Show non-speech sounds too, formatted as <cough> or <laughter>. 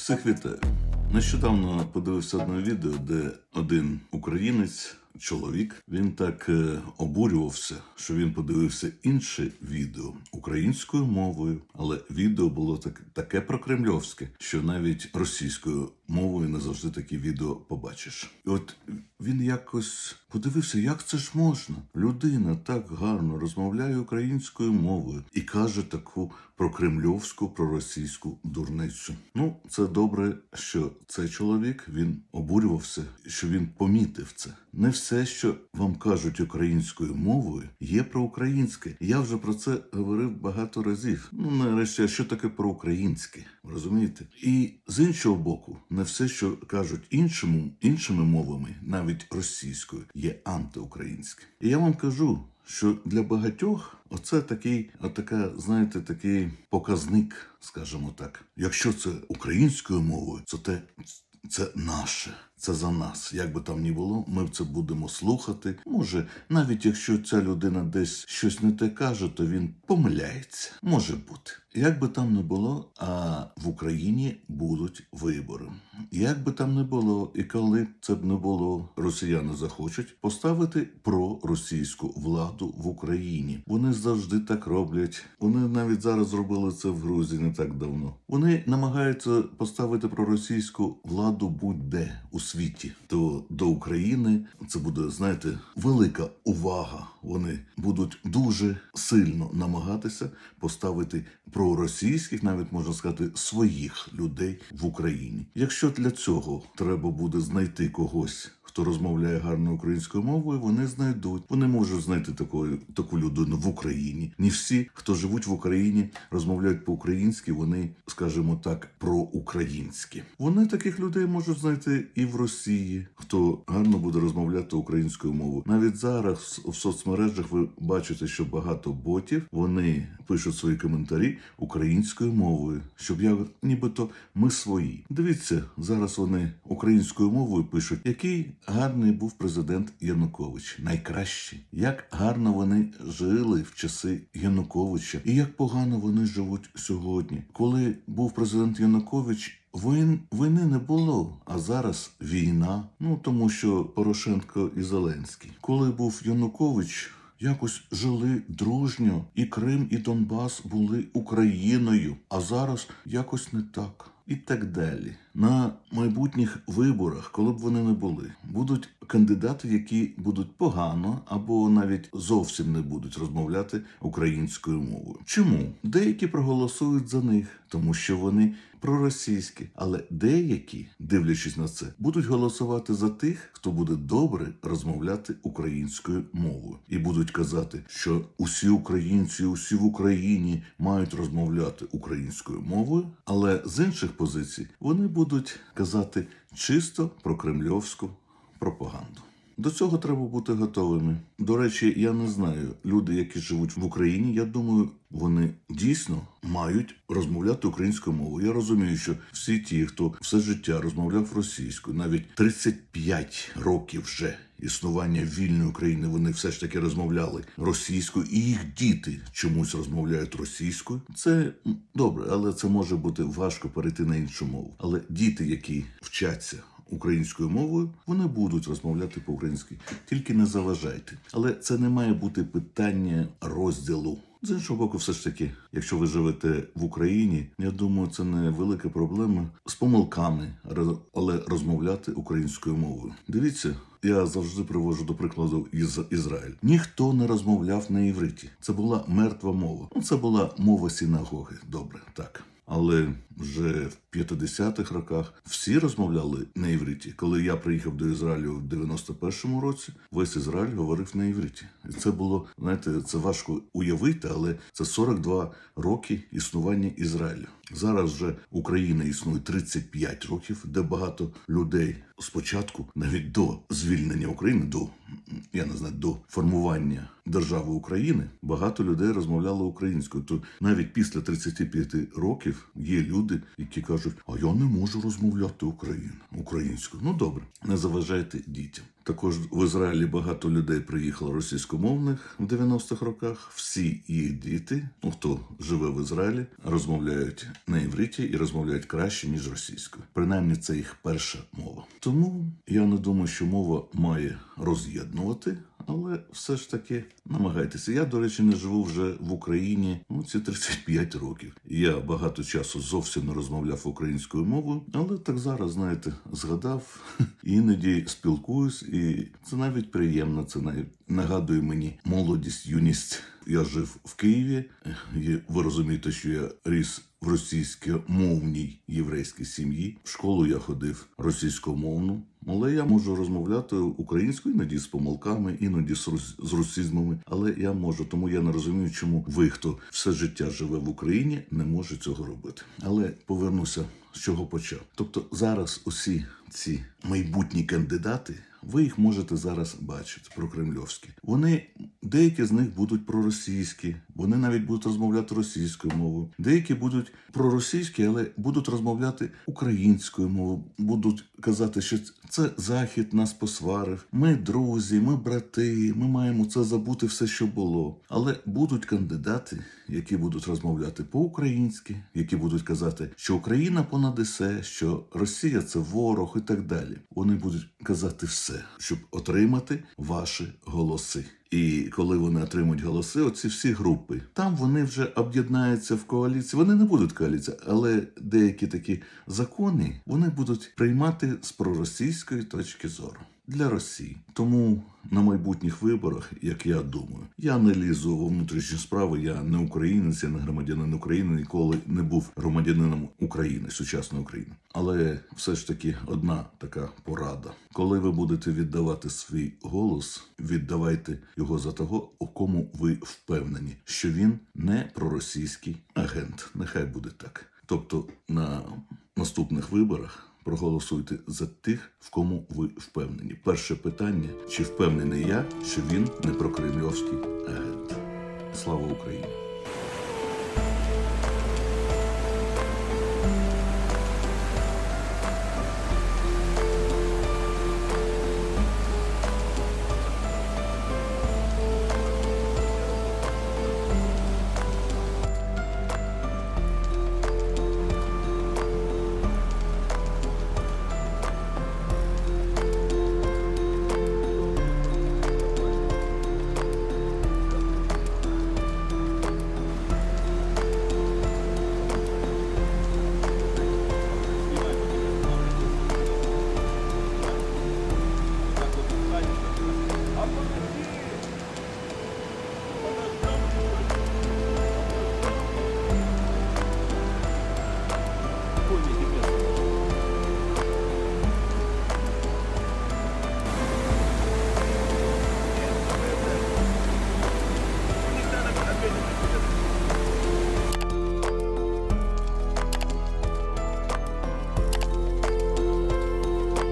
Всіх вітаю. Нещодавно подивився одне відео, де один українець, чоловік, він так е, обурювався, що він подивився інше відео українською мовою, але відео було так, таке прокремльовське, що навіть російською мовою не завжди такі відео побачиш. І от він якось подивився, як це ж можна. Людина так гарно розмовляє українською мовою і каже таку прокремльовську, проросійську дурницю. Ну, це добре, що цей чоловік він обурювався, що він помітив це. Не все, що вам кажуть українською мовою, є проукраїнське. Я вже про це говорив багато разів. Ну, нарешті, що таке проукраїнське? Розумієте? І з іншого боку, не все, що кажуть іншому, іншими мовами, навіть російською, є антиукраїнське. І я вам кажу, що для багатьох оце такий, отака, знаєте, такий показник, скажімо так. Якщо це українською мовою, то те це наше. Це за нас. Як би там ні було, ми це будемо слухати. Може, навіть якщо ця людина десь щось не те каже, то він помиляється. Може бути. Як би там не було, а в Україні будуть вибори. Як би там не було, і коли це б не було, росіяни захочуть поставити проросійську владу в Україні. Вони завжди так роблять. Вони навіть зараз зробили це в Грузії не так давно. Вони намагаються поставити проросійську владу будь-де у світі. То до України це буде, знаєте, велика увага. Вони будуть дуже сильно намагатися поставити проросійських, навіть можна сказати, своїх людей в Україні. Якщо для цього треба буде знайти когось. Хто розмовляє гарною українською мовою, вони знайдуть. Вони можуть знайти такої таку людину в Україні. Не всі, хто живуть в Україні, розмовляють по-українськи. Вони, скажімо так, проукраїнські. Вони таких людей можуть знайти і в Росії, хто гарно буде розмовляти українською мовою. Навіть зараз в соцмережах ви бачите, що багато ботів вони пишуть свої коментарі українською мовою, щоб я нібито ми свої. Дивіться, зараз вони українською мовою пишуть, який гарний був президент Янукович, найкращий. Як гарно вони жили в часи Януковича, і як погано вони живуть сьогодні. Коли був президент Янукович. Вин, війни не було, а зараз війна. Ну тому що Порошенко і Зеленський. Коли був Янукович, якось жили дружньо, і Крим, і Донбас були Україною, а зараз якось не так. І так далі. На майбутніх виборах, коли б вони не були, будуть кандидати, які будуть погано або навіть зовсім не будуть розмовляти українською мовою. Чому? Деякі проголосують за них, тому що вони проросійські, але деякі, дивлячись на це, будуть голосувати за тих, хто буде добре розмовляти українською мовою, і будуть казати, що усі українці, усі в Україні мають розмовляти українською мовою, але з інших позицій вони будуть казати чисто про кремльовську пропаганду. До цього треба бути готовими. До речі, я не знаю. Люди, які живуть в Україні, я думаю, вони дійсно мають розмовляти українською мовою. Я розумію, що всі ті, хто все життя розмовляв російською, навіть 35 років вже існування вільної України, вони все ж таки розмовляли російською, і їх діти чомусь розмовляють російською. Це добре, але це може бути важко перейти на іншу мову. Але діти, які вчаться українською мовою, вони будуть розмовляти по-українськи. Тільки не заважайте. Але це не має бути питання розділу. З іншого боку, все ж таки, якщо ви живете в Україні, я думаю, це не велика проблема з помилками, але розмовляти українською мовою. Дивіться, я завжди привожу до прикладу із Ізраїль. Ніхто не розмовляв на івриті. Це була мертва мова. Ну, це була мова синагоги. Добре, так. Але вже в 50-х роках всі розмовляли на івриті. Коли я приїхав до Ізраїлю в 91-му році, весь Ізраїль говорив на івриті. І це було, знаєте, це важко уявити, але це 42 роки існування Ізраїлю. Зараз вже Україна існує 35 років, де багато людей спочатку, навіть до звільнення України, до я не знаю, до формування держави України, багато людей розмовляли українською. То навіть після 35 років є люди, які кажуть, а я не можу розмовляти Україн, українською. Ну добре, не заважайте дітям. Також в Ізраїлі багато людей приїхало російськомовних в 90-х роках. Всі їх діти, ну хто живе в Ізраїлі, розмовляють на івриті і розмовляють краще ніж російською. Принаймні, це їх перша мова. Тому я не думаю, що мова має роз'єднувати. Але все ж таки намагайтеся. Я, до речі, не живу вже в Україні ну, ці 35 років. Я багато часу зовсім не розмовляв українською мовою, але так зараз, знаєте, згадав, <laughs> іноді спілкуюсь, і це навіть приємно. Це навіть нагадує мені молодість, юність. Я жив в Києві. І ви розумієте, що я ріс в російськомовній єврейській сім'ї. В школу я ходив російськомовну, але я можу розмовляти українською іноді з помилками, іноді з, рус- з русизмами. Але я можу, тому я не розумію, чому ви, хто все життя живе в Україні, не може цього робити. Але повернуся з чого почав. Тобто зараз усі ці майбутні кандидати. Ви їх можете зараз бачити прокремльовські. Вони деякі з них будуть проросійські, вони навіть будуть розмовляти російською мовою. Деякі будуть проросійські, але будуть розмовляти українською мовою. Будуть казати, що це захід нас посварив. Ми друзі, ми брати. Ми маємо це забути все, що було. Але будуть кандидати, які будуть розмовляти по-українськи, які будуть казати, що Україна понад усе, що Росія це ворог і так далі. Вони будуть казати все, щоб отримати ваші голоси. І коли вони отримують голоси, оці всі групи, там вони вже об'єднаються в коаліції. Вони не будуть коаліція, але деякі такі закони вони будуть приймати з проросійської точки зору для Росії. Тому на майбутніх виборах, як я думаю, я не лізу у внутрішні справи. Я не українець, я не громадянин України, ніколи не був громадянином України, сучасної України. Але все ж таки одна така порада: коли ви будете віддавати свій голос, віддавайте його за того, у кому ви впевнені, що він не проросійський агент. Нехай буде так. Тобто на наступних виборах. Проголосуйте за тих, в кому ви впевнені. Перше питання: чи впевнений я, що він не прокремльовський агент? Слава Україні!